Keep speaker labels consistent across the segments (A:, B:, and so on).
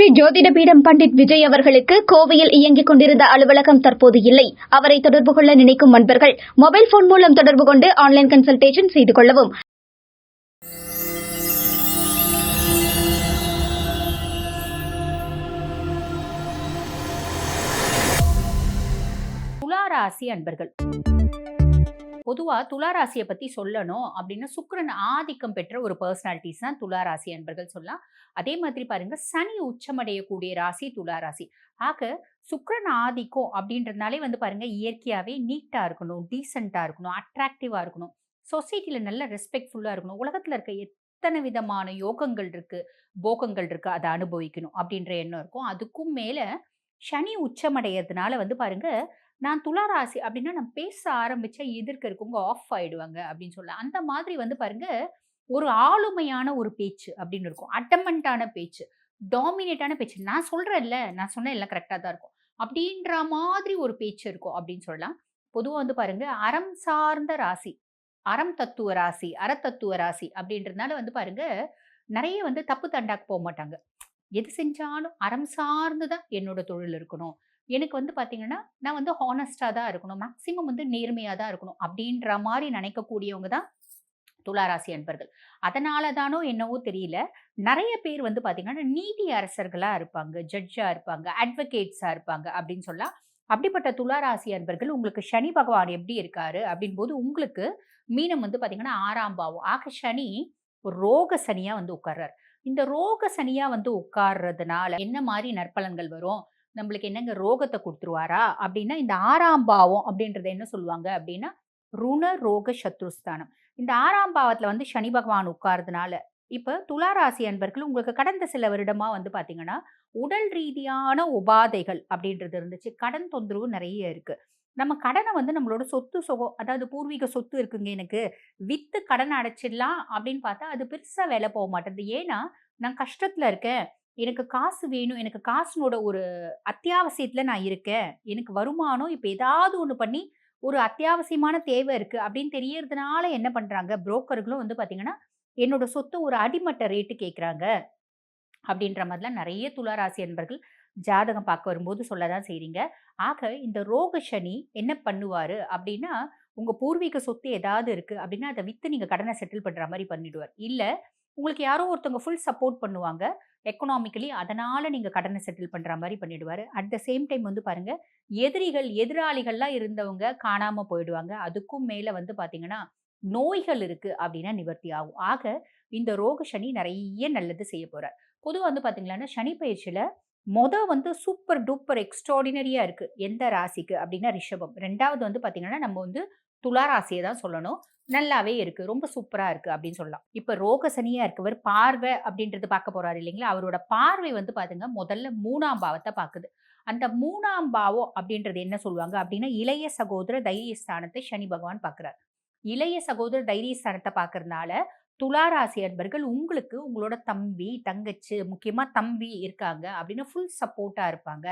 A: ஸ்ரீ ஜோதிடபீடம் பண்டிட் விஜய் அவர்களுக்கு கோவையில் இயங்கிக் கொண்டிருந்த அலுவலகம் தற்போது இல்லை. அவரை தொடர்பு கொள்ள நினைக்கும் நண்பர்கள் மொபைல் போன் மூலம் தொடர்பு கொண்டு ஆன்லைன் கன்சல்டேஷன் செய்து கொள்ளவும்.
B: துளாராசி அன்பர்கள். பொதுவாக துளாராசியை பற்றி சொல்லணும் அப்படின்னா சுக்கரன் ஆதிக்கம் பெற்ற ஒரு பர்சனாலிட்டிஸ் தான் துளாராசி அன்பர்கள் சொல்லலாம். அதே மாதிரி பாருங்க சனி உச்சமடையக்கூடிய ராசி துளாராசி. ஆக சுக்கரன் ஆதிக்கம் அப்படின்றதுனாலே வந்து பாருங்க இயற்கையாகவே நீட்டாக இருக்கணும் டீசெண்டாக இருக்கணும் அட்ராக்டிவாக இருக்கணும். சொசைட்டியில் நல்ல ரெஸ்பெக்ட்ஃபுல்லாக இருக்கணும். உலகத்தில் இருக்க எத்தனை விதமான யோகங்கள் இருக்குது போகங்கள் இருக்குது அதை அனுபவிக்கணும் அப்படின்ற எண்ணம் இருக்கும். அதுக்கும் மேலே சனி உச்சமடைகிறதுனால வந்து பாருங்க நான் துளாராசி அப்படின்னா நான் பேச ஆரம்பிச்சா எதிர்க்க இருக்கவங்க ஆஃப் ஆயிடுவாங்க அப்படின்னு சொல்லலாம் அந்த மாதிரி வந்து பாருங்க ஒரு ஆளுமையான ஒரு பேச்சு அப்படின்னு இருக்கும். அட்டமெண்டான பேச்சு டாமினேட்டான பேச்சு. நான் சொல்கிறேன்ல நான் சொன்ன எல்லாம் கரெக்டாக தான் இருக்கும். அப்படின்ற மாதிரி ஒரு பேச்சு இருக்கும் அப்படின்னு சொல்லலாம். பொதுவாக வந்து பாருங்க அறம் சார்ந்த ராசி அறம் தத்துவ ராசி அறத்தத்துவ ராசி அப்படின்றதுனால வந்து பாருங்க நிறைய வந்து தப்பு தண்டாக்கு போக மாட்டாங்க. எது செஞ்சாலும் அறம் சார்ந்து தான் என்னோட தொழில் இருக்கணும். எனக்கு வந்து பார்த்தீங்கன்னா நான் வந்து ஹானஸ்டாக தான் இருக்கணும். மேக்ஸிமம் வந்து நேர்மையாக தான் இருக்கணும். அப்படின்ற மாதிரி நினைக்கக்கூடியவங்க தான் துளாராசி அன்பர்கள். அதனால தானோ என்னவோ தெரியல. நிறைய பேர் வந்து பார்த்தீங்கன்னா நீதி அரசர்களாக இருப்பாங்க ஜட்ஜாக இருப்பாங்க அட்வொகேட்ஸாக இருப்பாங்க அப்படின்னு சொல்லலாம் அப்படிப்பட்ட துளாராசி அன்பர்கள் உங்களுக்கு சனி பகவான் எப்படி இருக்காரு அப்படின் போது உங்களுக்கு மீனம் வந்து பார்த்தீங்கன்னா ஆறாம் பாவம். ஆக சனி ஒரு ரோக சனியாக வந்து உட்கார்றாரு. இந்த ரோக சனியாக வந்து உட்கார்றதுனால என்ன மாதிரி நற்பலன்கள் வரும்? நம்மளுக்கு என்னங்க ரோகத்தை கொடுத்துருவாரா? அப்படின்னா இந்த ஆறாம் பாவம் அப்படின்றத என்ன சொல்லுவாங்க அப்படின்னா ருண ரோக சத்ருஸ்தானம். இந்த ஆறாம் பாவத்தில் வந்து சனி பகவான் உட்கார்றதுனால இப்போ துளாராசி அன்பர்கள் உங்களுக்கு கடந்த சில வருடமாக வந்து பார்த்தீங்கன்னா உடல் ரீதியான உபாதைகள் அப்படின்றது இருந்துச்சு. கடன் தொந்தரவு நிறைய இருக்குது நம்ம கடனை வந்து நம்மளோட சொத்து சுகம் அதாவது பூர்வீக சொத்து இருக்குங்க எனக்கு. வித்து கடன் அடைச்சிடலாம் அப்படின்னு பார்த்தா அது பெருசாக வேலை போக மாட்டேது ஏன்னா நான் கஷ்டத்தில் இருக்கேன். எனக்கு காசு வேணும் எனக்கு காசுனோட ஒரு அத்தியாவசியத்தில் நான் இருக்கேன். எனக்கு வருமானம் இப்போ ஏதாவது ஒன்று பண்ணி ஒரு அத்தியாவசியமான தேவை இருக்குது அப்படின்னு தெரியறதுனால என்ன பண்ணுறாங்க புரோக்கர்களும் வந்து பார்த்திங்கன்னா என்னோட சொத்தை ஒரு அடிமட்ட ரேட்டு கேட்குறாங்க அப்படின்ற மாதிரிலாம் நிறைய துளாராசி அன்பர்கள் ஜாதகம் பார்க்க வரும்போது சொல்ல தான் செய்கிறீங்க ஆக இந்த ரோக சனி என்ன பண்ணுவார் அப்படின்னா உங்கள் பூர்வீக சொத்து ஏதாவது இருக்குது அப்படின்னா அதை விற்று நீங்கள் கடனை செட்டில் பண்ணுற மாதிரி பண்ணிடுவார். இல்லை உங்களுக்கு யாரோ ஒருத்தவங்க ஃபுல் சப்போர்ட் பண்ணுவாங்க. எக்கனாமிக்கலி அதனால் நீங்கள் கடனை செட்டில் பண்ணுற மாதிரி பண்ணிவிடுவார் அட் த சேம் டைம் வந்து பாருங்கள் எதிரிகள் எதிராளிகள்லாம் இருந்தவங்க காணாமல் போயிடுவாங்க. அதுக்கும் மேலே வந்து பார்த்தீங்கன்னா நோய்கள் இருக்குது அப்படின்னா நிவர்த்தி ஆகும். ஆக இந்த ரோக சனி நிறைய நல்லது செய்ய போகிறார் பொதுவாக வந்து பாத்தீங்கன்னா சனி பயிற்சியில் மொதல் வந்து சூப்பர் டூப்பர் எக்ஸ்ட்ராடினரியாக இருக்குது எந்த ராசிக்கு? அப்படின்னா ரிஷபம். ரெண்டாவது வந்து பார்த்திங்கன்னா நம்ம வந்து துலா ராசியை தான் சொல்லணும். நல்லாவே இருக்கு. ரொம்ப சூப்பரா இருக்கு அப்படின்னு சொல்லலாம். இப்ப ரோக சனியா இருக்கவர் பார்வை அப்படின்றது பார்க்க போறாரு இல்லைங்களா? அவரோட பார்வை வந்து பார்த்துங்க முதல்ல மூணாம் பாவத்தை பாக்குது அந்த மூணாம் பாவம் அப்படின்றது என்ன சொல்லுவாங்க அப்படின்னா இளைய சகோதர தைரியஸ்தானத்தை சனி பகவான் பாக்குறாரு இளைய சகோதர தைரியஸ்தானத்தை பாக்குறதுனால துளாராசி அன்பர்கள் உங்களுக்கு உங்களோட தம்பி தங்கச்சி முக்கியமா தம்பி இருக்காங்க அப்படின்னு ஃபுல் சப்போர்ட்டா இருப்பாங்க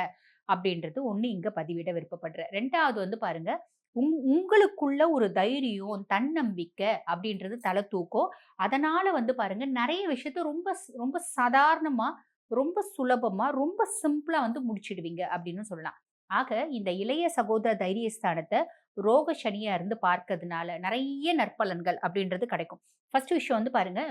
B: அப்படின்றது ஒன்று இங்கே பதிவிட விருப்பப்படுறேன் ரெண்டாவது வந்து பாருங்கள் உங் உங்களுக்குள்ள ஒரு தைரியம் தன்னம்பிக்கை அப்படின்றது தலை தூக்கும். அதனால வந்து பாருங்க நிறைய விஷயத்த ரொம்ப ரொம்ப சாதாரணமா ரொம்ப சுலபமா ரொம்ப சிம்பிளா வந்து முடிச்சிடுவீங்க அப்படின்னு சொல்லலாம். ஆக இந்த இளைய சகோதர தைரியஸ்தானத்தை ரோக சனியா இருந்து பார்க்கறதுனால நிறைய நற்பலன்கள் அப்படின்றது கிடைக்கும். ஃபர்ஸ்ட் விஷயம் வந்து பாருங்க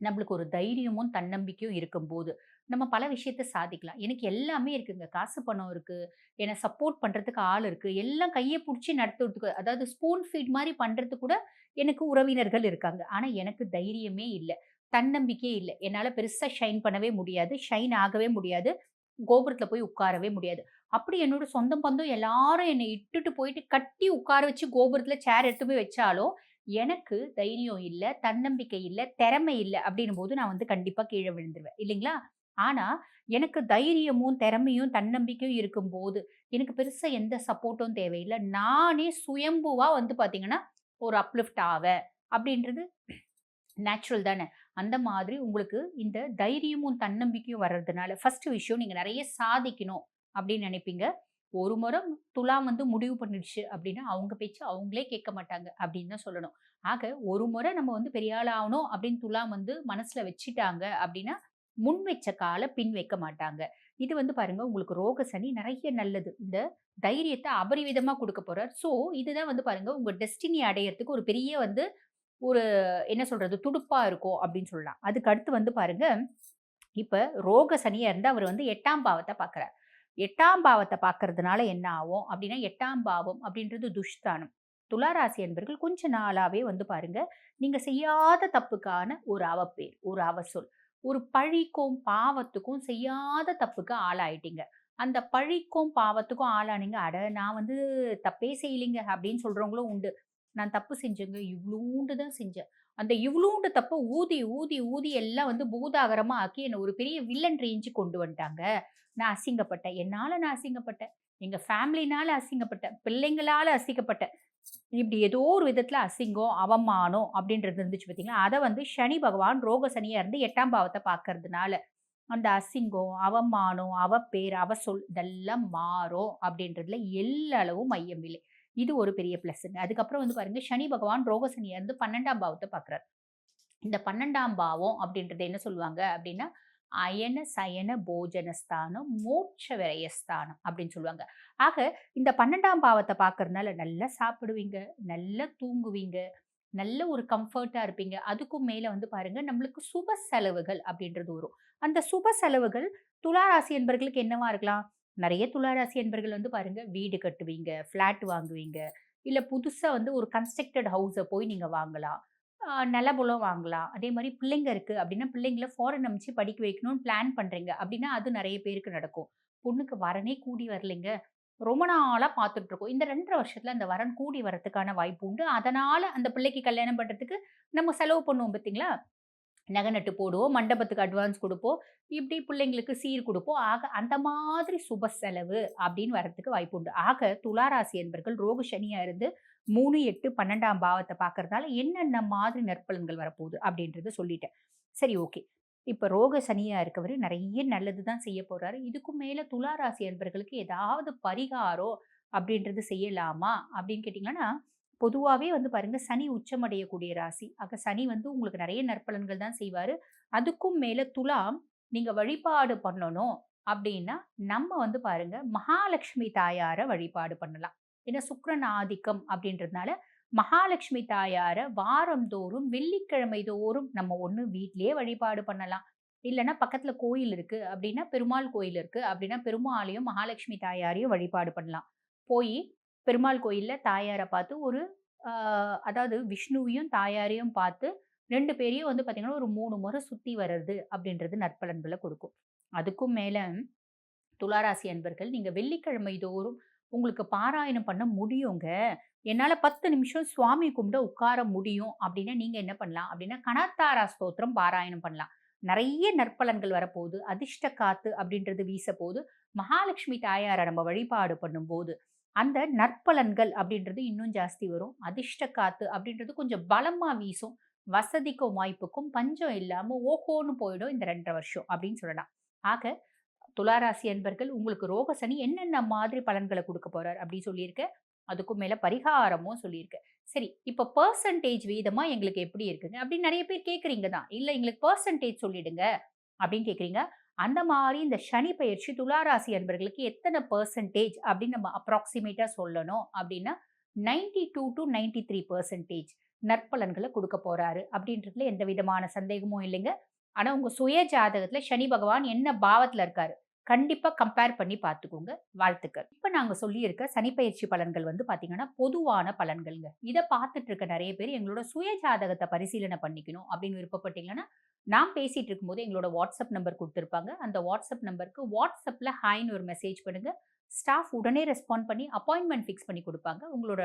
B: நம்மளுக்கு ஒரு தைரியமும் தன்னம்பிக்கையும் இருக்கும்போது. நம்ம பல விஷயத்த சாதிக்கலாம். எனக்கு எல்லாமே இருக்குங்க. காசு பணம் இருக்கு. என்னை சப்போர்ட் பண்றதுக்கு ஆள் இருக்கு. எல்லாம் கையை பிடிச்சி நடத்துறதுக்கு அதாவது ஸ்பூன் ஃபீட் மாதிரி பண்ணுறது கூட எனக்கு உறவினர்கள் இருக்காங்க. ஆனா எனக்கு தைரியமே இல்லை. தன்னம்பிக்கையே இல்லை. என்னால் பெருசாக ஷைன் பண்ணவே முடியாது. ஷைன் ஆகவே முடியாது. கோபுரத்தில் போய் உட்காரவே முடியாது. அப்படி என்னோட சொந்தம் பந்தம் எல்லாரும் என்னை இட்டுட்டு போயிட்டு கட்டி உட்கார வச்சு கோபுரத்தில் சேர் எடுத்து போய் வச்சாலும் எனக்கு தைரியம் இல்லை தன்னம்பிக்கை இல்லை திறமை இல்லை அப்படின்னும் போது நான் வந்து கண்டிப்பாக கீழே விழுந்துருவேன். இல்லைங்களா? ஆனா எனக்கு தைரியமும் திறமையும் தன்னம்பிக்கையும் இருக்கும்போது எனக்கு பெருசா எந்த சப்போர்ட்டும் தேவையில்லை. நானே சுயம்புவா வந்து பாத்தீங்கன்னா ஒரு அப்லிஃப்ட் ஆவேன் அப்படின்றது நேச்சுரல் தானே. அந்த மாதிரி உங்களுக்கு இந்த தைரியமும் தன்னம்பிக்கையும் வர்றதுனால ஃபர்ஸ்ட் விஷயம் நீங்க நிறைய சாதிக்கணும் அப்படின்னு நினைப்பீங்க. ஒரு முறை துலாம் வந்து முடிவு பண்ணிடுச்சு அப்படின்னா அவங்க பேச்சு அவங்களே கேட்க மாட்டாங்க அப்படின்னு தான் சொல்லணும். ஆக ஒரு முறை நம்ம வந்து பெரிய ஆள் ஆகணும் அப்படின்னு துலாம் வந்து மனசுல வச்சுட்டாங்க அப்படின்னா முன் வச்ச காலை பின் வைக்க மாட்டாங்க. இது வந்து பாருங்க உங்களுக்கு ரோக சனி நிறைய நல்லது. இந்த தைரியத்தை அபரிவிதமா கொடுக்க போறார். ஸோ இதுதான் வந்து பாருங்க உங்க டெஸ்டினி அடையறதுக்கு ஒரு பெரிய வந்து ஒரு என்ன சொல்றது துடுப்பா இருக்கும் அப்படின்னு சொல்லலாம். அதுக்கு அடுத்து வந்து பாருங்க இப்ப ரோக சனியா இருந்தா அவர் வந்து எட்டாம் பாவத்தை பார்க்கறார் எட்டாம் பாவத்தை பார்க்கறதுனால என்ன ஆகும் அப்படின்னா எட்டாம் பாவம் அப்படின்றது துஷ்தானம். துளாராசி என்பர்கள் கொஞ்ச நாளாவே வந்து பாருங்க நீங்க செய்யாத தப்புக்கான ஒரு அவப்பேர் ஒரு அவசொல். ஒரு பழிக்கும் பாவத்துக்கும் செய்யாத தப்புக்கு ஆளாயிட்டீங்க. அந்த பழிக்கும் பாவத்துக்கும் ஆளானீங்க. அட நான் வந்து தப்பே செய்யலைங்க அப்படின்னு சொல்றவங்களும் உண்டு. நான் தப்பு செஞ்சேங்க இவ்வளோண்டு தான் செஞ்சேன். அந்த இவ்வளோண்டு தப்பை ஊதி ஊதி ஊதி எல்லாம் வந்து பூதாகரமா ஆக்கி என்னை ஒரு பெரிய வில்லன் ரேஞ்சு கொண்டு வந்துட்டாங்க. நான் அசிங்கப்பட்டேன். என்னால நான் அசிங்கப்பட்டேன்? எங்க ஃபேமிலினால அசிங்கப்பட்டேன். பிள்ளைங்களால அசிங்கப்பட்டேன். இப்படி ஏதோ ஒரு விதத்தில் அசிங்கம் அவமானம் அப்படின்றது இருந்துச்சு பார்த்தீங்களா அதை வந்து சனி பகவான் ரோக சனியாக இருந்து எட்டாம் பாவத்தை பார்க்கறதுனால அந்த அசிங்கம் அவமானம் அவ பேர் அவ சொல் இதெல்லாம் மாறும் அப்படின்றதுல எல்லா அளவும் மையம் இல்லை. இது ஒரு பெரிய பிளஸ்ங்க அதுக்கப்புறம் வந்து பாருங்க சனி பகவான் ரோக சனியாக இருந்து பன்னெண்டாம் பாவத்தை பார்க்குறாரு இந்த பன்னெண்டாம் பாவம் அப்படின்றது என்ன சொல்லுவாங்க அப்படின்னா அயன சயன போஜனஸ்தானம் மோட்ச விரயஸ்தானம் அப்படின்னு சொல்லுவாங்க. ஆக இந்த பன்னெண்டாம் பாவத்தை பார்க்கறதுனால நல்லா சாப்பிடுவீங்க நல்லா தூங்குவீங்க நல்ல ஒரு கம்ஃபர்ட்டாக இருப்பீங்க. அதுக்கும் மேலே வந்து பாருங்க நம்மளுக்கு சுப செலவுகள் அப்படின்றது வரும். அந்த சுப செலவுகள் துளாராசி என்பர்களுக்கு என்னவா இருக்கலாம்? நிறைய துளாராசி என்பர்கள் வந்து பாருங்க வீடு கட்டுவீங்க ஃப்ளாட் வாங்குவீங்க இல்லை புதுசாக வந்து ஒரு கன்ஸ்ட்ரக்டட் ஹவுஸை போய் நீங்கள் வாங்கலாம். நிலபுலம் வாங்கலாம். அதே மாதிரி பிள்ளைங்க இருக்குது அப்படின்னா பிள்ளைங்கள ஃபாரின் அமைச்சு படிக்க வைக்கணும்னு பிளான் பண்ணுறீங்க அப்படின்னா அது நிறைய பேருக்கு நடக்கும். பொண்ணுக்கு வரனே கூடி வரலைங்க. ரொம்ப நாளாக பார்த்துட்டு இருக்கோம். இந்த ரெண்டரை வருஷத்தில் அந்த வரன் கூடி வரத்துக்கான வாய்ப்பு உண்டு. அதனால் அந்த பிள்ளைக்கு கல்யாணம் பண்ணுறதுக்கு நம்ம செலவு பண்ணுவோம் பார்த்தீங்களா? நகை நட்டு போடுவோம் மண்டபத்துக்கு அட்வான்ஸ் கொடுப்போம் இப்படி பிள்ளைங்களுக்கு சீர் கொடுப்போம். ஆக அந்த மாதிரி சுப செலவு அப்படின்னு வரத்துக்கு வாய்ப்பு உண்டு. ஆக துளாராசி என்பர்கள் ரோக சனியாக இருந்து மூணு எட்டு பன்னெண்டாம் பாவத்தை பார்க்கறதுனால என்னென்ன மாதிரி நற்பலன்கள் வரப்போகுது அப்படின்றத சொல்லிட்டேன். சரி ஓகே. இப்போ ரோக சனியாக இருக்கவர் நிறைய நல்லது தான் செய்ய போகிறாரு இதுக்கும் மேலே துளாராசி அன்பர்களுக்கு ஏதாவது பரிகாரம் அப்படின்றது செய்யலாமா அப்படின்னு கேட்டிங்கன்னா பொதுவாகவே வந்து பாருங்கள் சனி உச்சமடையக்கூடிய ராசி. ஆக சனி வந்து உங்களுக்கு நிறைய நற்பலன்கள் தான் செய்வார். அதுக்கும் மேலே துலாம் நீங்கள் வழிபாடு பண்ணணும் அப்படின்னா நம்ம வந்து பாருங்கள் மகாலட்சுமி தாயாரை வழிபாடு பண்ணலாம். ஏன்னா சுக்கரன் ஆதிக்கம் அப்படின்றதுனால மகாலட்சுமி தாயாரை வாரந்தோறும் வெள்ளிக்கிழமை தோறும் நம்ம ஒன்று வீட்டிலேயே வழிபாடு பண்ணலாம். இல்லைன்னா பக்கத்தில் கோயில் இருக்கு அப்படின்னா பெருமாள் கோயில் இருக்கு அப்படின்னா பெருமாளையும் மகாலட்சுமி தாயாரையும் வழிபாடு பண்ணலாம். போய் பெருமாள் கோயிலில் தாயாரை பார்த்து ஒரு அதாவது விஷ்ணுவையும் தாயாரையும் பார்த்து ரெண்டு பேரையும் வந்து பார்த்தீங்கன்னா ஒரு மூணு முறை சுற்றி வர்றது அப்படின்றது நற்பலன்களை கொடுக்கும். அதுக்கும் மேலே துளாராசி அன்பர்கள் நீங்கள் வெள்ளிக்கிழமை தோறும் உங்களுக்கு பாராயணம் பண்ண முடியுங்க. என்னால் பத்து நிமிஷம் சுவாமி கும்பிட உட்கார முடியும். அப்படின்னா நீங்கள் என்ன பண்ணலாம்? அப்படின்னா கனத்தாரா ஸ்தோத்திரம் பாராயணம் பண்ணலாம். நிறைய நற்பலன்கள் வரப்போகுது. அதிர்ஷ்ட காத்து அப்படின்றது வீச போது மகாலட்சுமி தாயாரை நம்ம வழிபாடு பண்ணும்போது அந்த நற்பலன்கள் அப்படின்றது இன்னும் ஜாஸ்தி வரும். அதிர்ஷ்ட காத்து அப்படின்றது கொஞ்சம் பலமாக வீசும். வசதிக்கும் வாய்ப்புக்கும் பஞ்சம் இல்லாமல் ஓஹோன்னு போயிடும் இந்த ரெண்டரை வருஷம் அப்படின்னு சொல்லலாம். ஆக துளாராசி அன்பர்கள் உங்களுக்கு ரோக சனி என்னென்ன மாதிரி பலன்களை கொடுக்க போறார் அப்படின்னு சொல்லியிருக்க. அதுக்கும் மேல பரிகாரமும் சொல்லியிருக்க. சரி இப்போ பர்சன்டேஜ் வீதமா எங்களுக்கு எப்படி இருக்குங்க அப்படின்னு நிறைய பேர் கேட்குறீங்க தான். இல்லை எங்களுக்கு பர்சன்டேஜ் சொல்லிடுங்க அப்படின்னு கேட்குறீங்க அந்த மாதிரி இந்த சனி பயிற்சி துளாராசி அன்பர்களுக்கு எத்தனை பர்சன்டேஜ் அப்படின்னு நம்ம அப்ராக்சிமேட்டாக சொல்லணும் அப்படின்னா ninety two to ninety three percentage நற்பலன்களை கொடுக்க போறாரு அப்படின்றதுல எந்த விதமான சந்தேகமும் இல்லைங்க. ஆனால் உங்கள் சுய ஜாதகத்தில் சனி பகவான் என்ன பாவத்தில் இருக்காரு? கண்டிப்பாக கம்பேர் பண்ணி பார்த்துக்கோங்க. வாழ்த்துக்கள். இப்போ நாங்கள் சொல்லியிருக்க சனிப்பயிற்சி பலன்கள் வந்து பார்த்தீங்கன்னா பொதுவான பலன்கள்ங்க. இதை பார்த்துட்டு இருக்க நிறைய பேர் எங்களோட சுய ஜாதகத்தை பரிசீலனை பண்ணிக்கணும் அப்படின்னு விருப்பப்பட்டீங்கன்னா நான் பேசிகிட்டு இருக்கும்போது எங்களோட வாட்ஸ்அப் நம்பர் கொடுத்துருப்பாங்க. அந்த வாட்ஸ்அப் நம்பருக்கு வாட்ஸ்அப்பில் ஹாய்னு ஒரு மெசேஜ் பண்ணுங்கள் ஸ்டாஃப் உடனே ரெஸ்பாண்ட் பண்ணி அப்பாயின்மெண்ட் ஃபிக்ஸ் பண்ணி கொடுப்பாங்க. உங்களோட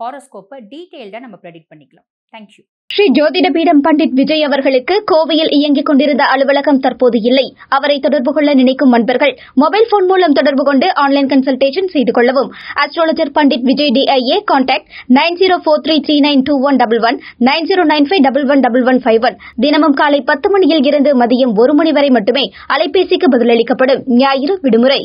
B: ஹாரோஸ்கோப்பை டீட்டெயில்டாக நம்ம ப்ரெடிக்ட் பண்ணிக்கலாம். தேங்க்யூ
A: ஸ்ரீ ஜோதிட பீடம் பண்டிட் விஜய் அவர்களுக்கு கோவையில் இயங்கிக் கொண்டிருந்த அலுவலகம் தற்போது இல்லை. அவரை தொடர்பு கொள்ள நினைக்கும் நண்பர்கள் மொபைல் போன் மூலம் தொடர்பு கொண்டு ஆன்லைன் கன்சல்டேஷன் செய்து கொள்ளவும். Astrologer Pandit Vijay டிஐஏ contact nine zero four three three nine two one double one nine zero nine five double one double one five one. தினமும் காலை பத்து மணியில் இருந்து மதியம் ஒரு மணி வரை மட்டுமே அலைபேசிக்கு பதிலளிக்கப்படும் ஞாயிறு விடுமுறை.